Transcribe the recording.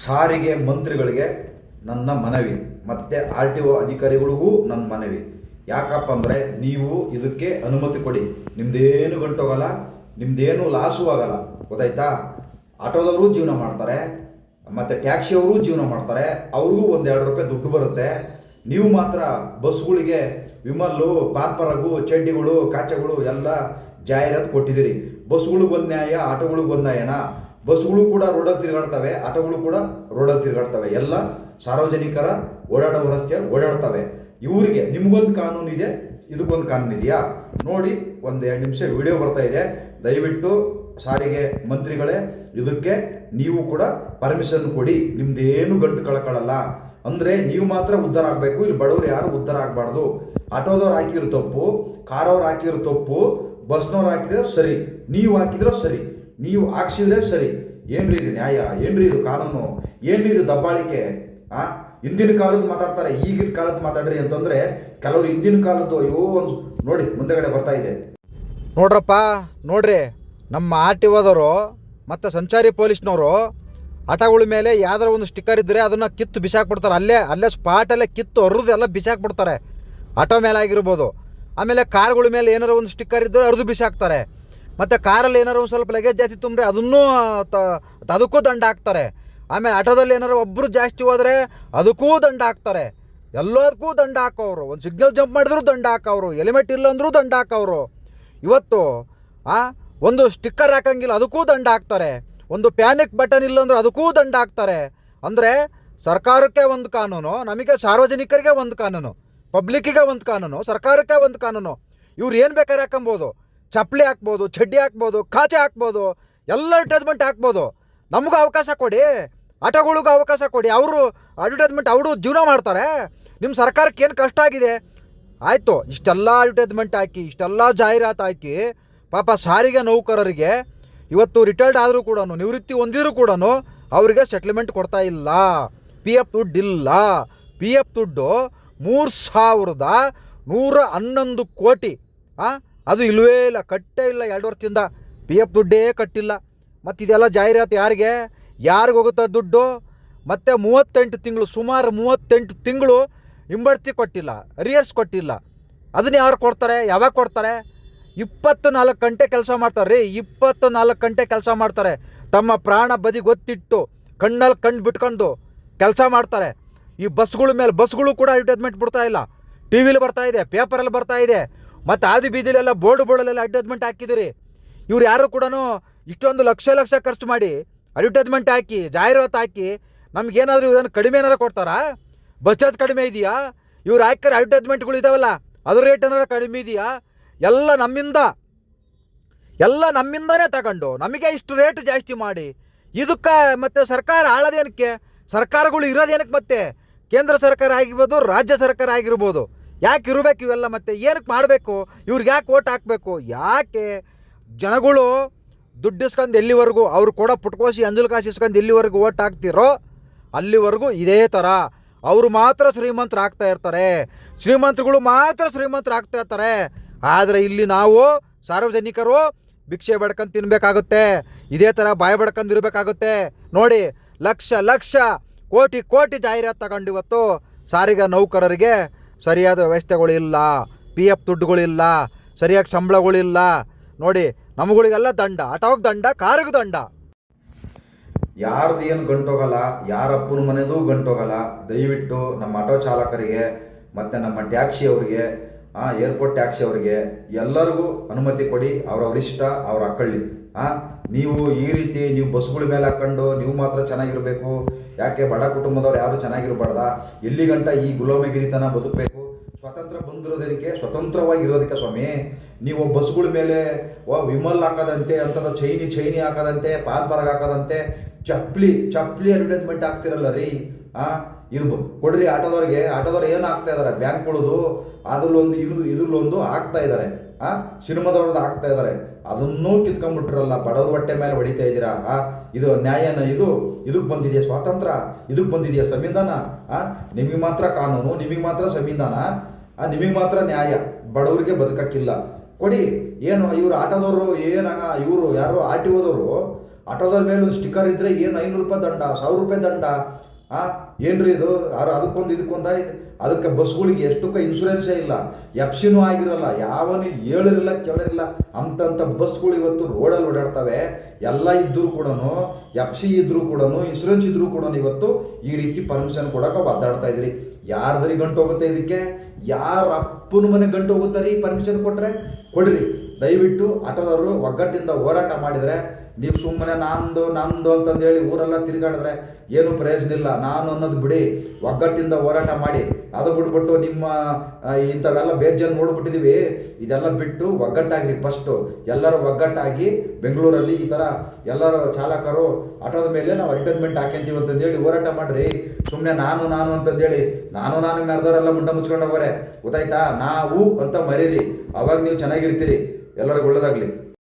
ಸಾರಿಗೆ ಮಂತ್ರಿಗಳಿಗೆ ನನ್ನ ಮನವಿ, ಮತ್ತು ಆರ್ ಟಿ ಒ ಅಧಿಕಾರಿಗಳಿಗೂ ನನ್ನ ಮನವಿ. ಯಾಕಪ್ಪ ಅಂದರೆ ನೀವು ಇದಕ್ಕೆ ಅನುಮತಿ ಕೊಡಿ. ನಿಮ್ಮದೇನು ಗಂಟೋಗಲ್ಲ ನಿಮ್ಮದೇನು ಲಾಸು ಆಗಲ್ಲ, ಗೊತ್ತಾಯ್ತಾ? ಆಟೋದವರು ಜೀವನ ಮಾಡ್ತಾರೆ, ಮತ್ತು ಟ್ಯಾಕ್ಸಿಯವರು ಜೀವನ ಮಾಡ್ತಾರೆ, ಅವ್ರಿಗೂ ಒಂದೆರಡು ರೂಪಾಯಿ ದುಡ್ಡು ಬರುತ್ತೆ. ನೀವು ಮಾತ್ರ ಬಸ್ಗಳಿಗೆ ವಿಮಲ್ಲು ಪಾನ್ಪರಗು ಚಡ್ಡಿಗಳು, ಕಾಚೆಗಳು ಎಲ್ಲ ಜಾಹೀರಾತು ಕೊಟ್ಟಿದ್ದೀರಿ. ಬಸ್ಗಳಿಗೆ ಬಂದ ನ್ಯಾಯ ಆಟೋಗಳಿಗೆ ಬಂದ ನ್ಯಾಯನಾ ಬಸ್ಗಳು ಕೂಡ ರೋಡಲ್ಲಿ ತಿರುಗಾಡ್ತವೆ, ಆಟೋಗಳು ಕೂಡ ರೋಡಲ್ಲಿ ತಿರುಗಾಡ್ತವೆ. ಎಲ್ಲ ಸಾರ್ವಜನಿಕರ ಓಡಾಡೋ ರಸ್ತೆಯಲ್ಲಿ ಓಡಾಡ್ತವೆ. ಇವರಿಗೆ ನಿಮಗೊಂದು ಕಾನೂನು ಇದೆ, ಇದಕ್ಕೊಂದು ಕಾನೂನು ಇದೆಯಾ? ನೋಡಿ, ಒಂದು ಎರಡು ನಿಮಿಷ ವಿಡಿಯೋ ಬರ್ತಾ ಇದೆ. ದಯವಿಟ್ಟು ಸಾರಿಗೆ ಮಂತ್ರಿಗಳೇ, ಇದಕ್ಕೆ ನೀವು ಕೂಡ ಪರ್ಮಿಷನ್ ಕೊಡಿ. ನಿಮ್ದೇನು ಗಂಟು ಕಳ್ಕೊಳ್ಳಲ್ಲ ಅಂದರೆ ನೀವು ಮಾತ್ರ ಉದ್ಧಾರ ಆಗಬೇಕು, ಇಲ್ಲಿ ಬಡವರು ಯಾರು ಉದ್ಧಾರ ಆಗಬಾರ್ದು. ಆಟೋದವ್ರು ಹಾಕಿರೋ ತಪ್ಪು, ಕಾರವ್ರು ಹಾಕಿರೋ ತಪ್ಪು, ಬಸ್ನವ್ರು ಹಾಕಿದ್ರೆ ಸರಿ, ನೀವು ಹಾಕಿದ್ರೆ ಸರಿ. ನೀವು ಹಾಕ್ಸಿದ್ರೆ ಸರಿ. ಏನ್ರಿ ಇದು ನ್ಯಾಯ? ಏನ್ರಿ ಇದು ಕಾನೂನು? ಏನ್ರಿ ಇದು ದಬ್ಬಾಳಿಕೆ? ಆ? ಹಿಂದಿನ ಕಾಲದ್ದು ಮಾತಾಡ್ತಾರೆ, ಈಗಿನ ಕಾಲದ್ದು ಮಾತಾಡ್ರಿ ಅಂತಂದ್ರೆ ಕೆಲವರು ಹಿಂದಿನ ಕಾಲದ್ದು ಅಯ್ಯೋ ಒಂದು ನೋಡಿ ಮುಂದೆಗಡೆ ಬರ್ತಾ ಇದೆ. ನೋಡ್ರಪ್ಪ, ನೋಡ್ರಿ ನಮ್ಮ ಆರ್ ಟಿ ಓದವರು ಮತ್ತು ಸಂಚಾರಿ ಪೊಲೀಸ್ನವರು ಆಟಗಳ ಮೇಲೆ ಯಾವ್ದಾರ ಒಂದು ಸ್ಟಿಕ್ಕರ್ ಇದ್ದರೆ ಅದನ್ನು ಕಿತ್ತು ಬಿಸಾಕ್ಬಿಡ್ತಾರೆ. ಅಲ್ಲೇ ಅಲ್ಲೇ ಸ್ಪಾಟಲ್ಲೇ ಕಿತ್ತು ಅರ್ದು ಎಲ್ಲ ಬಿಸಾಕ್ಬಿಡ್ತಾರೆ. ಆಟೋ ಮೇಲೆ ಆಗಿರ್ಬೋದು. ಆಮೇಲೆ ಕಾರ್ಗಳ ಮೇಲೆ ಏನಾರ ಒಂದು ಸ್ಟಿಕ್ಕರ್ ಇದ್ದರೆ ಅರ್ದು ಬಿಸಾಕ್ತಾರೆ. ಮತ್ತು ಕಾರಲ್ಲಿ ಏನಾರು ಒಂದು ಸ್ವಲ್ಪ ಲಗೇಜ್ ಜಾಸ್ತಿ ತುಂಬ್ರೆ ಅದನ್ನೂ ತ- ಅದಕ್ಕೂ ದಂಡ ಹಾಕ್ತಾರೆ. ಆಮೇಲೆ ಆಟೋದಲ್ಲಿ ಏನಾರು ಒಬ್ಬರು ಜಾಸ್ತಿ ಹೋದರೆ ಅದಕ್ಕೂ ದಂಡ ಹಾಕ್ತಾರೆ. ಎಲ್ಲದಕ್ಕೂ ದಂಡ ಹಾಕೋರು ಒಂದು ಸಿಗ್ನಲ್ ಜಂಪ್ ಮಾಡಿದ್ರು ದಂಡ ಹಾಕೋರು ಹೆಲ್ಮೆಟ್ ಇಲ್ಲ ಅಂದರೂ ದಂಡ ಹಾಕೋರು ಇವತ್ತು, ಆ, ಒಂದು ಸ್ಟಿಕ್ಕರ್ ಹಾಕಂಗಿಲ್ಲ, ಅದಕ್ಕೂ ದಂಡ ಹಾಕ್ತಾರೆ. ಒಂದು ಪ್ಯಾನಿಕ್ ಬಟನ್ ಇಲ್ಲ ಅಂದ್ರೆ ಅದಕ್ಕೂ ದಂಡ ಹಾಕ್ತಾರೆ. ಅಂದರೆ ಸರ್ಕಾರಕ್ಕೆ ಒಂದು ಕಾನೂನು, ನಮಗೆ ಸಾರ್ವಜನಿಕರಿಗೆ ಒಂದು ಕಾನೂನು ಪಬ್ಲಿಕ್ಕಿಗೆ ಒಂದು ಕಾನೂನು, ಸರ್ಕಾರಕ್ಕೆ ಒಂದು ಕಾನೂನು. ಇವ್ರು ಏನು ಬೇಕಾದ್ರೆ ಹಾಕೊಬೋದು. ಚಪ್ಪಲಿ ಹಾಕ್ಬೋದು, ಚಡ್ಡಿ ಹಾಕ್ಬೋದು, ಕಾಚೆ ಹಾಕ್ಬೋದು, ಎಲ್ಲ ಅಡ್ವರ್ಟೈಸ್ಮೆಂಟ್ ಹಾಕ್ಬೋದು. ನಮಗೂ ಅವಕಾಶ ಕೊಡಿ, ಆಟೋಗಳಿಗೂ ಅವಕಾಶ ಕೊಡಿ. ಅವರು ಅಡ್ವರ್ಟೈಸ್ಮೆಂಟ್ ಅವರು ಜೀವನ ಮಾಡ್ತಾರೆ. ನಿಮ್ಮ ಸರ್ಕಾರಕ್ಕೆ ಏನು ಕಷ್ಟ ಆಗಿದೆ? ಆಯಿತು, ಇಷ್ಟೆಲ್ಲ ಅಡ್ವರ್ಟೈಸ್ಮೆಂಟ್ ಹಾಕಿ, ಇಷ್ಟೆಲ್ಲ ಜಾಹೀರಾತು ಹಾಕಿ, ಪಾಪ ಸಾರಿಗೆ ನೌಕರರಿಗೆ ಇವತ್ತು ರಿಟೈರ್ಡ್ ಆದರೂ ಕೂಡ ನಿವೃತ್ತಿ ಹೊಂದಿದ್ರು ಕೂಡ ಅವರಿಗೆ ಸೆಟ್ಲ್ಮೆಂಟ್ ಕೊಡ್ತಾ ಇಲ್ಲ. ಪಿ ಎಫ್ ದುಡ್ಡು ಇಲ್ಲ. ಪಿ ಎಫ್ ದುಡ್ಡು ಮೂರು ಸಾವಿರದ ನೂರ ಹನ್ನೊಂದು ಕೋಟಿ, ಆ? ಅದು ಇಲ್ಲವೇ ಇಲ್ಲ, ಕಟ್ಟೇ ಇಲ್ಲ. ಎರಡು ವರ್ಷದಿಂದ ಪಿ ಎಫ್ ದುಡ್ಡೇ ಕಟ್ಟಿಲ್ಲ. ಮತ್ತು ಇದೆಲ್ಲ ಜಾಹೀರಾತು ಯಾರಿಗೆ? ಯಾರಿಗೆ ಹೋಗುತ್ತೆ ದುಡ್ಡು? ಮತ್ತು ಮೂವತ್ತೆಂಟು ತಿಂಗಳು, ಸುಮಾರು ಮೂವತ್ತೆಂಟು ತಿಂಗಳು ಹಿಂಬಡ್ತಿ ಕೊಟ್ಟಿಲ್ಲ ರಿಯರ್ಸ್ ಕೊಟ್ಟಿಲ್ಲ. ಅದನ್ನ ಯಾರು ಕೊಡ್ತಾರೆ? ಯಾವಾಗ ಕೊಡ್ತಾರೆ? ಇಪ್ಪತ್ತು ನಾಲ್ಕು ಗಂಟೆ ಕೆಲಸ ಮಾಡ್ತಾರೆ. ರೀ ಇಪ್ಪತ್ತು ನಾಲ್ಕು ಗಂಟೆ ಕೆಲಸ ಮಾಡ್ತಾರೆ. ತಮ್ಮ ಪ್ರಾಣ ಬದಿ ಗೊತ್ತಿಟ್ಟು ಕಣ್ಣಲ್ಲಿ ಕಣ್ಣು ಬಿಟ್ಕೊಂಡು ಕೆಲಸ ಮಾಡ್ತಾರೆ. ಈ ಬಸ್ಗಳ ಮೇಲೆ ಬಸ್ಗಳು ಕೂಡ ಅಡ್ವರ್ಟೈಸ್ಮೆಂಟ್ ಬಿಡ್ತಾ ಇಲ್ಲ. ಟಿ ವಿಲಿ ಬರ್ತಾ ಇದೆ ಪೇಪರಲ್ಲಿ ಬರ್ತಾ ಇದೆ. ಮತ್ತು ಆದಿ ಬೀದಿಲೆಲ್ಲ ಬೋರ್ಡ್ ಬೋರ್ಡಲ್ಲೆಲ್ಲ ಅಡ್ವರ್ಟೈಸ್ಮೆಂಟ್ ಹಾಕಿದಿರಿ. ಇವ್ರು ಯಾರು ಕೂಡ ಇಷ್ಟೊಂದು ಲಕ್ಷ ಲಕ್ಷ ಖರ್ಚು ಮಾಡಿ ಅಡ್ವರ್ಟೈಸ್ಮೆಂಟ್ ಹಾಕಿ, ಜಾಹೀರಾತು ಹಾಕಿ ನಮಗೇನಾದರೂ ಇದನ್ನು ಕಡಿಮೆ ಏನಾರು ಕೊಡ್ತಾರಾ? ಬಸ್ ಚಾರ್ಜ್ ಕಡಿಮೆ ಇದೆಯಾ? ಇವ್ರು ಹಾಕಿರೋ ಅಡ್ವರ್ಟೈಸ್ಮೆಂಟ್ಗಳು ಇದಾವಲ್ಲ ಅದ್ರ ರೇಟ್ ಏನಾರು ಕಡಿಮೆ ಇದೆಯಾ? ಎಲ್ಲ ನಮ್ಮಿಂದ, ಎಲ್ಲ ನಮ್ಮಿಂದನೇ ತಗೊಂಡು ನಮಗೆ ಇಷ್ಟು ರೇಟ್ ಜಾಸ್ತಿ ಮಾಡಿ. ಇದಕ್ಕೆ ಮತ್ತು ಸರ್ಕಾರ ಆಳೋದೇನಕ್ಕೆ? ಸರ್ಕಾರಗಳು ಇರೋದೇನಕ್ಕೆ ಮತ್ತೆ? ಕೇಂದ್ರ ಸರ್ಕಾರ ಆಗಿರ್ಬೋದು, ರಾಜ್ಯ ಸರ್ಕಾರ ಆಗಿರ್ಬೋದು. ಯಾಕೆ ಇರಬೇಕು ಇವೆಲ್ಲ ಮತ್ತೆ ಏನಕ್ಕೆ ಮಾಡಬೇಕು? ಇವ್ರಿಗೆ ಯಾಕೆ ಓಟ್ ಹಾಕಬೇಕು? ಯಾಕೆ ಜನಗಳು ದುಡ್ಡು ಇಸ್ಕೊಂಡು ಎಲ್ಲಿವರೆಗೂ ಅವ್ರು ಕೊಡೋ ಪುಟ್ಕೋಸಿ ಅಂಜಲ್ ಕಾಸು ಇಸ್ಕೊಂಡು ಎಲ್ಲಿವರೆಗೂ ಓಟ್ ಹಾಕ್ತಿರೋ ಅಲ್ಲಿವರೆಗೂ ಇದೇ ಥರ. ಅವರು ಮಾತ್ರ ಶ್ರೀಮಂತರು ಆಗ್ತಾ ಇರ್ತಾರೆ. ಶ್ರೀಮಂತರುಗಳು ಮಾತ್ರ ಶ್ರೀಮಂತರು ಆಗ್ತಾ ಇರ್ತಾರೆ. ಆದರೆ ಇಲ್ಲಿ ನಾವು ಸಾರ್ವಜನಿಕರು ಭಿಕ್ಷೆ ಬಡ್ಕೊಂಡು ತಿನ್ನಬೇಕಾಗುತ್ತೆ ಇದೇ ಥರ ಬಾಯಿ ಬಡ್ಕೊಂಡು ಇರಬೇಕಾಗುತ್ತೆ. ನೋಡಿ, ಲಕ್ಷ ಲಕ್ಷ ಕೋಟಿ ಕೋಟಿ ಜಾಹೀರಾತು ತಗೊಂಡು ಇವತ್ತು ಸಾರಿಗೆ ನೌಕರರಿಗೆ ಸರಿಯಾದ ವ್ಯವಸ್ಥೆಗಳಿಲ್ಲ ಪಿ ಎಫ್ ದುಡ್ಡುಗಳಿಲ್ಲ, ಸರಿಯಾಗಿ ಸಂಬಳಗಳಿಲ್ಲ. ನೋಡಿ, ನಮ್ಗಳಿಗೆಲ್ಲ ದಂಡ, ಆಟೋಗೆ ದಂಡ, ಕಾರಿಗೆ ದಂಡ. ಯಾರ್ದು ಏನು ಗಂಟೋಗಲ್ಲ ಯಾರಪ್ಪನ ಮನೆದು ಗಂಟೋಗಲ್ಲ. ದಯವಿಟ್ಟು ನಮ್ಮ ಆಟೋ ಚಾಲಕರಿಗೆ ಮತ್ತು ನಮ್ಮ ಟ್ಯಾಕ್ಸಿ ಅವರಿಗೆ ಏರ್ಪೋರ್ಟ್ ಟ್ಯಾಕ್ಸಿ ಅವರಿಗೆ ಎಲ್ಲರಿಗೂ ಅನುಮತಿ ಕೊಡಿ. ಅವರವರಿಷ್ಟ ಅವ್ರ ಅಕ್ಕಳ್ಳಿ ಹಾಂ ನೀವು ಈ ರೀತಿ ನೀವು ಬಸ್ಗಳ ಮೇಲೆ ಹಾಕ್ಕೊಂಡು ನೀವು ಮಾತ್ರ ಚೆನ್ನಾಗಿರಬೇಕು. ಯಾಕೆ ಬಡ ಕುಟುಂಬದವ್ರು ಯಾರು ಚೆನ್ನಾಗಿರಬಾರ್ದ? ಎಲ್ಲಿಗಂಟ ಈ ಗುಲಾಮಗಿರಿತನ ಬದುಕಬೇಕು? ಸ್ವತಂತ್ರ ಬಂದಿರೋದಕ್ಕೆ ಸ್ವತಂತ್ರವಾಗಿ ಇರೋದಕ್ಕೆ ಸ್ವಾಮಿ. ನೀವು ಬಸ್ಗಳ ಮೇಲೆ ವಿಮಲ್ ಹಾಕದಂತೆ, ಅಂಥದ್ದು ಚೈನಿ ಚೈನಿ ಹಾಕದಂತೆ, ಪಾನ್ ಪರಾಗ್ ಹಾಕದಂತೆ, ಚಪ್ಪಲಿ ಚಪ್ಪಲಿ ಅಡ್ವರ್ಟೈಸ್ಮೆಂಟ್ ಹಾಕ್ತಿರಲ್ಲ ರೀ. ಆ? ಇದು ಕೊಡ್ರಿ ಆಟೋದವ್ರಿಗೆ. ಆಟೋದವ್ರು ಏನು ಹಾಕ್ತಾ ಇದ್ದಾರೆ ಬ್ಯಾಂಕ್ಗಳದು ಅದ್ರಲ್ಲೊಂದು ಇದು, ಇದ್ರಲ್ಲೊಂದು ಆಗ್ತಾ ಇದ್ದಾರೆ ಆ? ಸಿನಿಮಾದವ್ರದ್ದು ಆಗ್ತಾ ಇದ್ದಾರೆ ಅದನ್ನೂ ಕಿತ್ಕೊಂಡ್ಬಿಟ್ರಲ್ಲ, ಬಡವ್ರ ಹೊಟ್ಟೆ ಮೇಲೆ ಹೊಡಿತಾ ಇದ್ದೀರಾ? ಆ? ಇದು ನ್ಯಾಯನ, ಇದು, ಇದಕ್ಕೆ ಬಂದಿದೆಯಾ ಸ್ವಾತಂತ್ರ್ಯ ಇದಕ್ಕೆ ಬಂದಿದೆಯಾ ಸಂವಿಧಾನ? ಆ? ನಿಮಗೆ ಮಾತ್ರ ಕಾನೂನು, ನಿಮಗೆ ಮಾತ್ರ ಸಂವಿಧಾನ, ಆ? ನಿಮಗೆ ಮಾತ್ರ ನ್ಯಾಯ. ಬಡವರಿಗೆ ಬದುಕಕ್ಕಿಲ್ಲ. ಕೊಡಿ. ಏನು, ಇವರು ಆಟೋದವರು ಏನಾಗ ಇವರು ಯಾರು, ಆರ್ ಟಿ ಓದವರು ಆಟೋದ ಮೇಲೆ ಒಂದು ಸ್ಟಿಕ್ಕರ್ ಇದ್ದರೆ ಏನು ಐನೂರು ರೂಪಾಯಿ ದಂಡ, ಸಾವಿರ ರೂಪಾಯಿ ದಂಡ? ಆ, ಏನ್ರಿ ಇದು? ಯಾರು ಅದಕ್ಕೊಂದು ಇದಕ್ಕೊಂದ? ಇದು ಅದಕ್ಕೆ ಬಸ್ಗಳಿಗೆ ಎಷ್ಟಕ್ಕೆ ಇನ್ಶೂರೆನ್ಸೇ ಇಲ್ಲ. ಎಪ್ಸಿನೂ ಆಗಿರಲ್ಲ, ಯಾವನು ಹೇಳಿರಲ್ಲ ಕೇಳಿರಲ್ಲ. ಅಂತಂಥ ಬಸ್ಗಳು ಇವತ್ತು ರೋಡಲ್ಲಿ ಓಡಾಡ್ತವೆ. ಎಲ್ಲ ಇದ್ದರೂ ಕೂಡ ಎಪ್ಸಿ ಇದ್ದರೂ ಕೂಡ ಇನ್ಶೂರೆನ್ಸ್ ಇದ್ದರೂ ಕೂಡ ಇವತ್ತು ಈ ರೀತಿ ಪರ್ಮಿಷನ್ ಕೊಡೋಕೆ ಒದ್ದಾಡ್ತಾ ಇದ್ರಿ. ಯಾರದ್ರಿ ಗಂಟು ಹೋಗುತ್ತೆ ಇದಕ್ಕೆ? ಯಾರ ಅಪ್ಪನ ಮನೆ ಗಂಟು ಹೋಗುತ್ತಾರೆ ಈ ಪರ್ಮಿಷನ್ ಕೊಟ್ಟರೆ ಕೊಡ್ರಿ. ದಯವಿಟ್ಟು ಆಟೋದವರು ಒಗ್ಗಟ್ಟಿಂದ ಹೋರಾಟ ಮಾಡಿದರೆ ನೀವು ಸುಮ್ಮನೆ ನಂದು ನಂದು ಅಂತಂದೇಳಿ ಊರೆಲ್ಲ ತಿರುಗಾಡಿದ್ರೆ ಏನು ಪ್ರಯೋಜನ ಇಲ್ಲ. ನಾನು ಅನ್ನೋದು ಬಿಡಿ, ಒಗ್ಗಟ್ಟಿಂದ ಹೋರಾಟ ಮಾಡಿ. ಅದು ಬಿಟ್ಬಿಟ್ಟು ನಿಮ್ಮ ಇಂಥವೆಲ್ಲ ಬೇಜನ್ ನೋಡ್ಬಿಟ್ಟಿದ್ದೀವಿ ಇದೆಲ್ಲ ಬಿಟ್ಟು ಒಗ್ಗಟ್ಟಾಗ್ರಿ ಫಸ್ಟು ಎಲ್ಲರೂ ಒಗ್ಗಟ್ಟಾಗಿ ಬೆಂಗಳೂರಲ್ಲಿ ಈ ಥರ ಎಲ್ಲರೂ ಚಾಲಕರು ಆಟೋದ ಮೇಲೆ ನಾವು ಅಡ್ವರ್ಟೈಸ್ಮೆಂಟ್ ಹಾಕ್ಯಂತೀವಿ ಅಂತಂದೇಳಿ ಹೋರಾಟ ಮಾಡಿರಿ. ಸುಮ್ಮನೆ ನಾನು ನಾನು ಅಂತಂದೇಳಿ, ನಾನು ನಾನು ಮೆರೆದವರೆಲ್ಲ ಮುಂಡ ಮುಚ್ಕೊಂಡು ಹೋಗೋರೆ ಗೊತ್ತಾಯ್ತಾ? ನಾವು ಅಂತ ಮರೀರಿ. ಅವಾಗ ನೀವು ಚೆನ್ನಾಗಿರ್ತೀರಿ. ಎಲ್ಲರಿಗೂ ಒಳ್ಳೇದಾಗಲಿ.